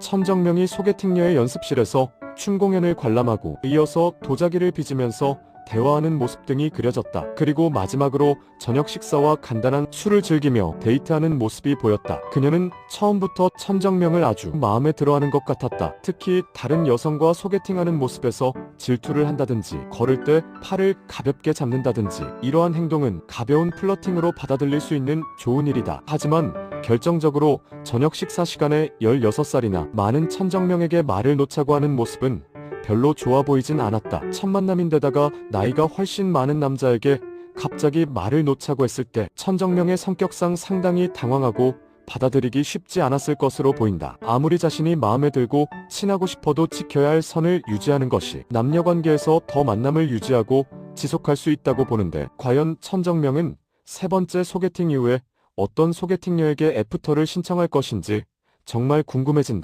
천정명이 소개팅녀의 연습실에서 춤 공연을 관람하고 이어서 도자기를 빚으면서 대화하는 모습 등이 그려졌다. 그리고 마지막으로 저녁 식사와 간단한 술을 즐기며 데이트하는 모습이 보였다. 그녀는 처음부터 천정명을 아주 마음에 들어하는 것 같았다. 특히 다른 여성과 소개팅하는 모습에서 질투를 한다든지 걸을 때 팔을 가볍게 잡는다든지 이러한 행동은 가벼운 플러팅으로 받아들일 수 있는 좋은 일이다. 하지만 결정적으로 저녁 식사 시간에 16살이나 많은 천정명에게 말을 놓자고 하는 모습은 별로 좋아 보이진 않았다. 첫 만남인데다가 나이가 훨씬 많은 남자에게 갑자기 말을 놓자고 했을 때 천정명의 성격상 상당히 당황하고 받아들이기 쉽지 않았을 것으로 보인다. 아무리 자신이 마음에 들고 친하고 싶어도 지켜야 할 선을 유지하는 것이 남녀 관계에서 더 만남을 유지하고 지속할 수 있다고 보는데 과연 천정명은 세 번째 소개팅 이후에 어떤 소개팅녀에게 애프터를 신청할 것인지 정말 궁금해진다.